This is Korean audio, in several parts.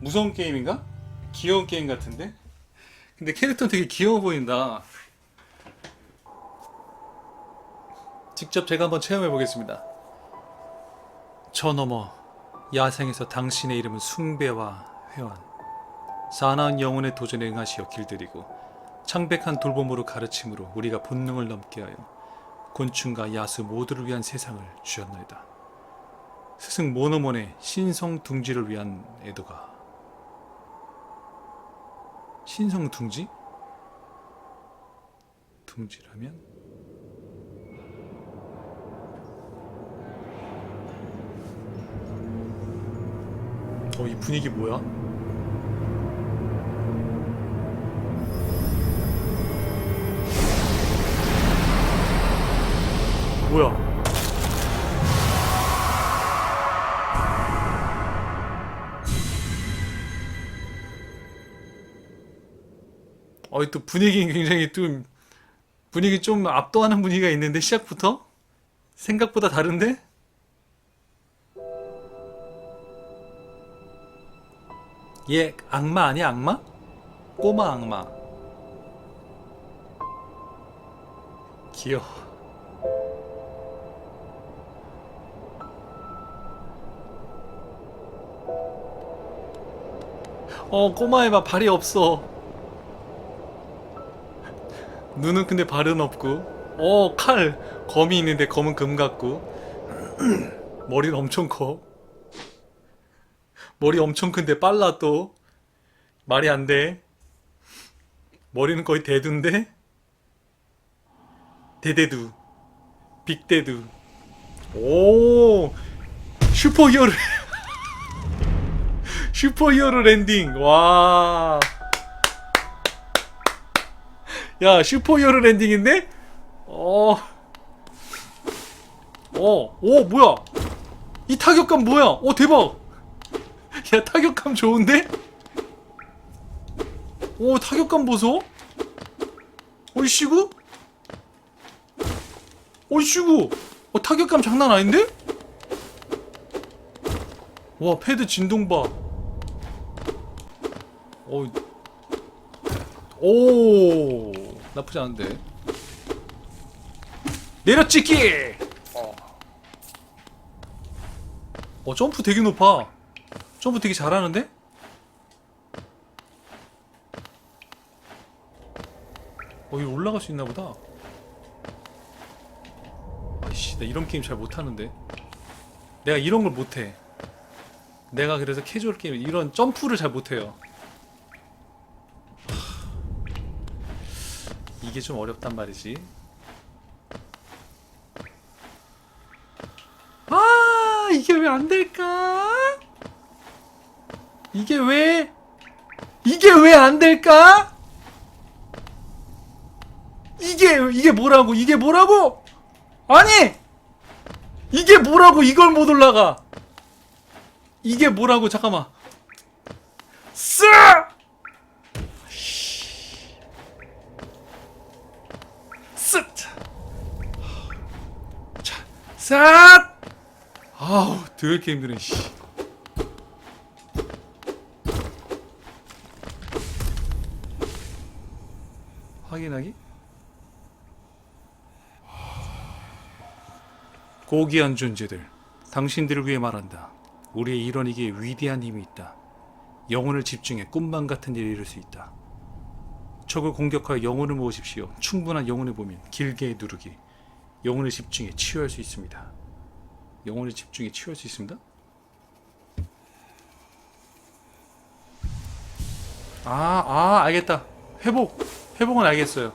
무서운 게임인가? 귀여운 게임 같은데? 근데 캐릭터 되게 귀여워 보인다. 직접 제가 한번 체험해 보겠습니다. 저 너머 야생에서 당신의 이름은 숭배와 회원 사나운 영혼의 도전에 응하시어 길들이고 창백한 돌봄으로 가르침으로 우리가 본능을 넘게 하여 곤충과 야수 모두를 위한 세상을 주셨나이다. 스승 모노몬의 신성 둥지를 위한 애도가 신성 둥지? 둥지라면? 어, 이 분위기 뭐야? 뭐야? 어, 또 분위기 굉장히 좀 분위기 좀 압도하는 분위기가 있는데 시작부터 생각보다 다른데? 얘 악마 아니야 악마? 꼬마 악마 귀여워 어 꼬마애 봐 발이 없어 눈은 근데 발은 없고 어 칼 검이 있는데 검은 금 같고. 머리는 엄청 커. 머리 엄청 큰데 빨라 또. 말이 안 돼. 머리는 거의 대두인데? 대대두. 빅대두. 오 슈퍼히어로. 슈퍼히어로 랜딩. 와. 야, 슈퍼히어로 랜딩인데? 어. 어, 오, 뭐야? 이 타격감 뭐야? 오, 대박! 야, 타격감 좋은데? 오, 타격감 보소? 어이씨구? 어이씨구? 어, 타격감 장난 아닌데? 와, 패드 진동 봐. 오, 오, 나쁘지 않은데. 내려찍기! 어. 어, 점프 되게 높아. 점프 되게 잘하는데? 어, 여기 올라갈 수 있나 보다. 아이씨, 나 이런 게임 잘 못하는데. 내가 이런 걸 못해. 내가 그래서 캐주얼 게임 이런 점프를 잘 못해요. 이게 좀 어렵단 말이지. 아, 이게 왜 안 될까? 이게 왜? 이게 왜 안 될까? 이게 이게 뭐라고? 이게 뭐라고? 아니! 이게 뭐라고? 이걸 못 올라가? 이게 뭐라고? 잠깐만. 쓰! 쓱! 자, 싹! 아우, 더럽게 힘드네, 씨. 확인하기? 고귀한 존재들, 당신들을 위해 말한다. 우리의 일원에게 위대한 힘이 있다. 영혼을 집중해 꿈만 같은 일을 이룰 수 있다. 적을 공격하여 영혼을 모으십시오. 충분한 영혼의 범인 길게 누르기. 영혼을 집중해 치유할 수 있습니다. 영혼을 집중해 치유할 수 있습니다. 아, 아, 알겠다. 회복. 회복은 알겠어요.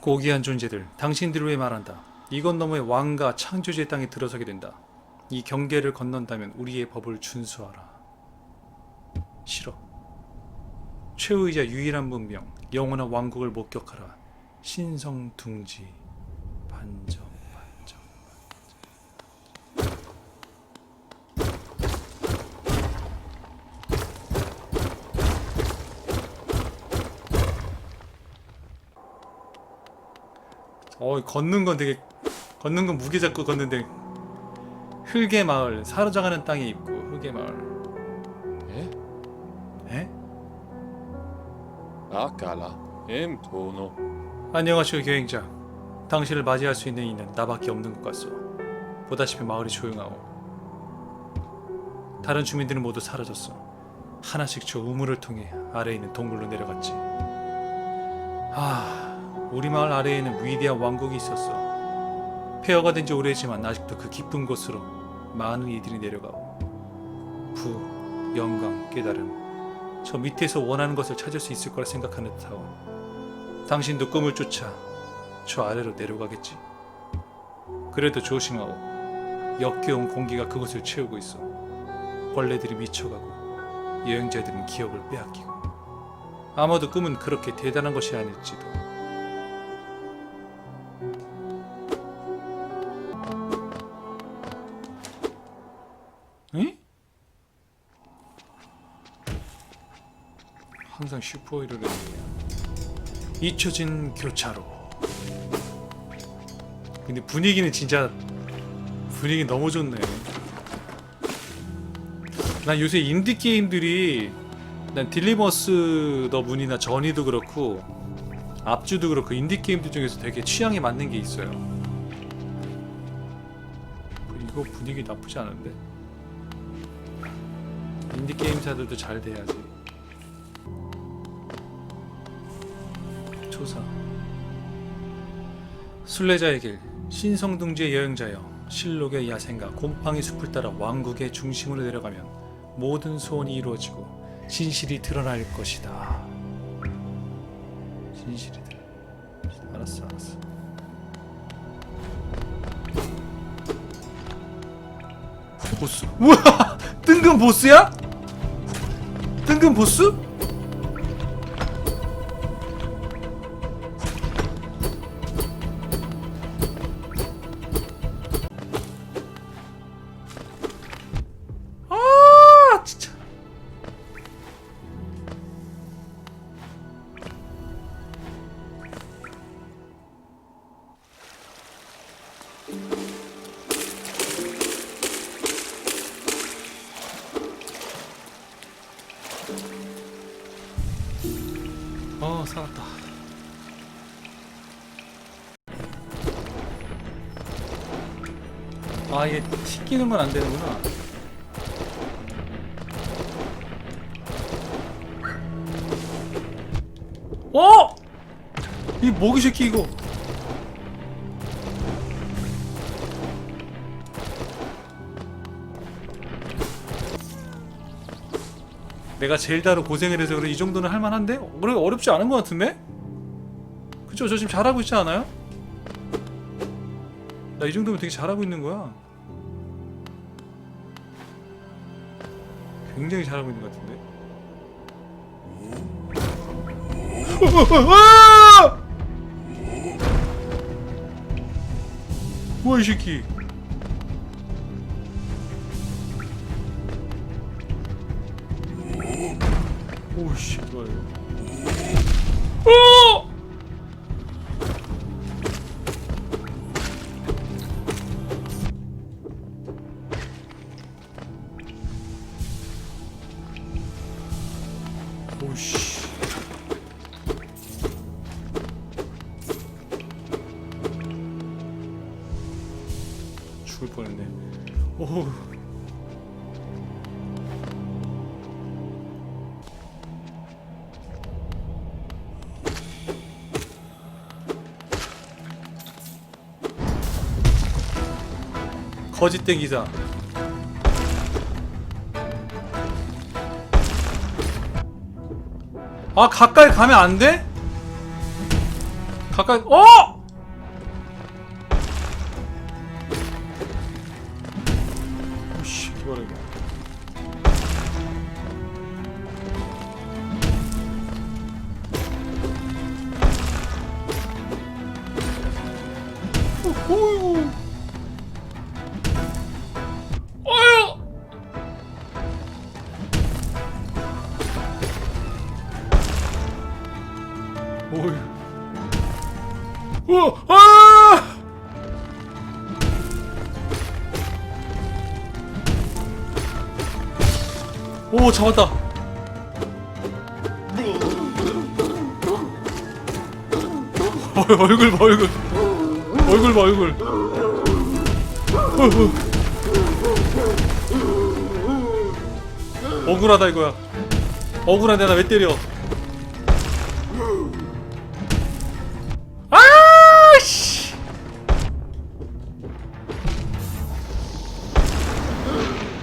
고귀한 존재들, 당신들을 위해 말한다. 이건 너머의 왕과 창조주의 땅에 들어서게 된다. 이 경계를 건넌다면 우리의 법을 준수하라. 싫어. 최후이자 유일한 문명, 영원한 왕국을 목격하라. 신성 둥지 반점 반점. 어 걷는 건 되게 걷는 건 무게 잡고 걷는데 흙의 마을 사로져가는 땅이 있고 흙의 마을. 에? 에? 아까라 엠 도노 안녕하시오 여행자. 당신을 맞이할 수 있는 이는 나밖에 없는 것 같소. 보다시피 마을이 조용하오. 다른 주민들은 모두 사라졌어. 하나씩 저 우물을 통해 아래에 있는 동굴로 내려갔지. 아, 우리 마을 아래에는 위대한 왕국이 있었어. 폐허가 된 지 오래지만 아직도 그 깊은 곳으로 많은 이들이 내려가오. 부, 영광, 깨달음. 저 밑에서 원하는 것을 찾을 수 있을 거라 생각하는 듯하오. 당신도 꿈을 쫓아 저 아래로 내려가겠지. 그래도 조심하오. 역겨운 공기가 그곳을 채우고 있어. 벌레들이 미쳐가고 여행자들은 기억을 빼앗기고. 아마도 꿈은 그렇게 대단한 것이 아닐지도. 항상 슈퍼히어로를 잊혀진 교차로. 근데 분위기는 진짜 분위기 너무 좋네. 난 요새 인디 게임들이 난 딜리버스 더 문이나 전이도 그렇고 앞주도 그렇고 인디 게임들 중에서 되게 취향에 맞는 게 있어요. 이거 분위기 나쁘지 않은데? 인디 게임사들도 잘 돼야지. 조사. 순례자의 길, 신성둥지의 여행자여, 실록의 야생과 곰팡이 숲을 따라 왕국의 중심으로 내려가면 모든 소원이 이루어지고 진실이 드러날 것이다. 진실이 드러. 알았어, 알았어. 보스. 우와, 뜬금 보스야? 뜬금 보스? 아, 이게 튀기는 건 안 되는구나. 어! 이 모기 새끼 이거. 내가 젤다로 고생을 해서 그래 이 정도는 할만한데? 그래 어렵지 않은 것 같은데? 그쵸 저 지금 잘하고 있지 않아요? 나이 정도면 되게 잘하고 있는 거야. 굉장히 잘하고 있는 것 같은데? 뭐야 이 새끼? 오씨 뭐야 이거 뻔했네 오 거짓된 기사 아 가까이 가면 안 돼? 가까이 어! 어휴. 어휴. 어휴. 어, 아! 오, 잡았다. 얼굴 봐, 얼굴. 얼굴 봐 얼굴. 억울하다 이거야. 억울한데 나 왜 때려? 아씨!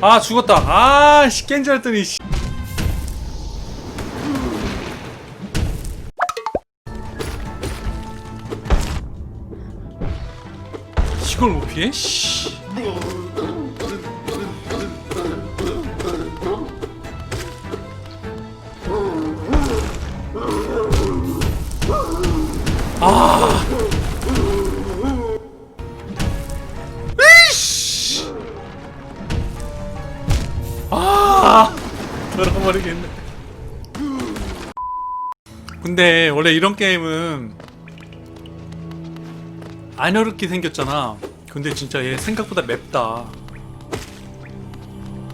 아 죽었다. 아씨 깬줄 알았더니 씨. 피해? 씨. 아. 이씨. 아. 돌아버리겠네. 근데 원래 이런 게임은 안 어렵게 생겼잖아. 근데 진짜 얘 생각보다 맵다.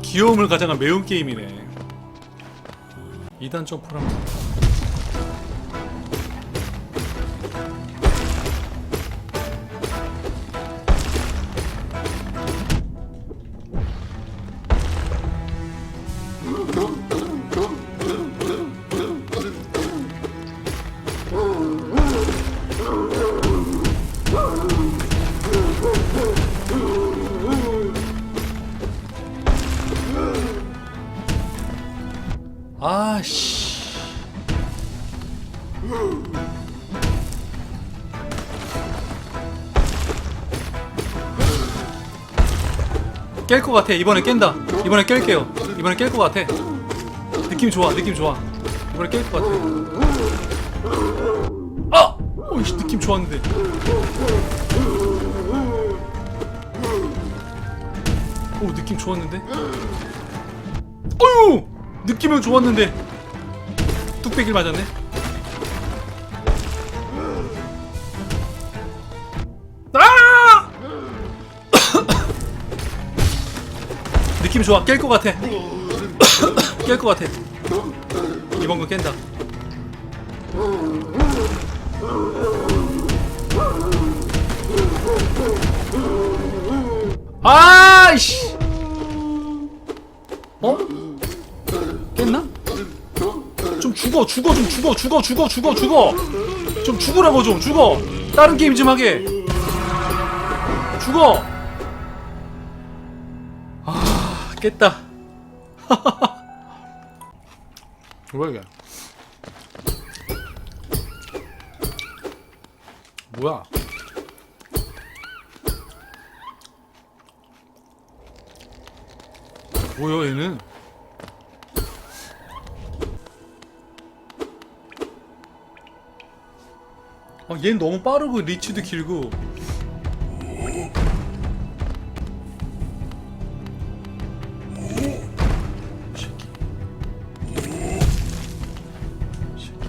귀여움을 가장한 매운 게임이네. 2단 점프랑 아씨. 깰 것 같아. 이번에 깬다. 이번에 깰게요. 이번에 깰 것 같아. 느낌 좋아. 느낌 좋아. 이번에 깰 것 같아. 아! 오이씨 느낌 좋았는데. 오 느낌 좋았는데. 어유! 느낌은 좋았는데 뚝배기를 맞았네. 아! 느낌 좋아. 깰 것 같아. 깰 것 같아. 이번 거 깬다. 아이씨. 어? 죽어 죽어 좀 죽어 죽어 죽어 죽어 죽어. 좀 죽으라고 좀 죽어. 다른 게임 좀 하게. 죽어. 아 깼다. 뭐야 이게? 뭐야? 뭐야 얘는 아, 얘는 너무 빠르고 리치도 길고.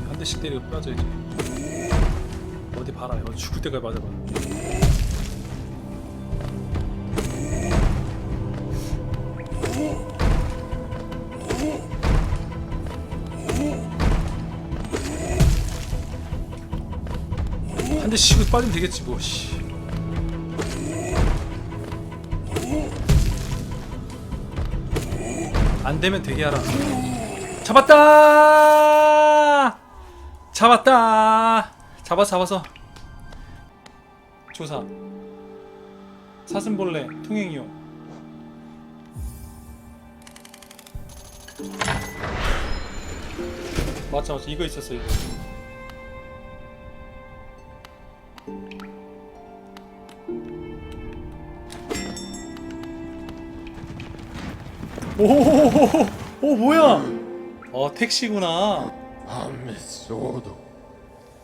한 대씩 때리고 빠져야지 어디 봐라 죽을 때까지 맞아봐 한 대씩 빠지면 되겠지 뭐 씨. 안 되면 되게 하라. 잡았다! 잡았다! 잡아 잡아서. 조사. 사슴벌레 통행이용. 맞죠 맞죠 이거 있었어 이거. 오호호호호 오 뭐야? 어 택시구나. 밤의 소도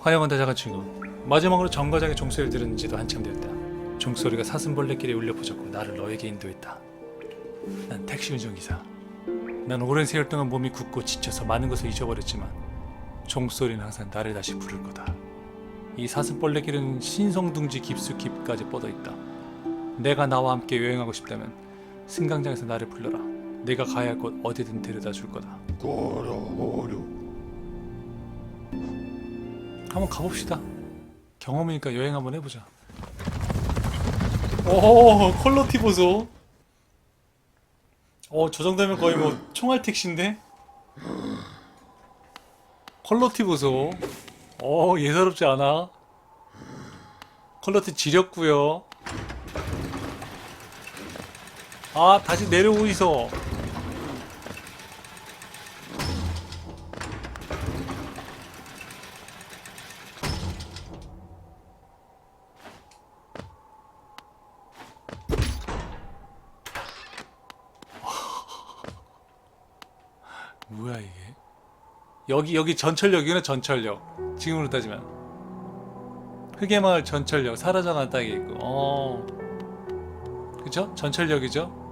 화영한 대자가 친구. 마지막으로 정거장의 종소리를 들은 지도 한참 되었다. 종소리가 사슴벌레길에 울려 퍼졌고 나를 너에게 인도했다. 난 택시 운전기사. 난 오랜 세월 동안 몸이 굳고 지쳐서 많은 것을 잊어버렸지만 종소리는 항상 나를 다시 부를 거다. 이 사슴벌레길은 신성둥지 깊숙이까지 뻗어 있다. 내가 나와 함께 여행하고 싶다면 승강장에서 나를 불러라. 내가 가야 할 곳 어디든 데려다 줄 거다. 걸어오려 한번 가봅시다. 경험이니까 여행 한번 해보자. 오 퀄러티 보소. 어저 정도면 거의 뭐 총알 택시인데. 퀄러티 보소. 어 예사롭지 않아. 퀄러티 지렸구요. 아 다시 내려오고 있어. 뭐야 이게? 여기 여기 전철역이구나 전철역. 지금으로 따지면 흑해마을 전철역 사라져간 땅이 있고. 어. 그죠? 전철역이죠?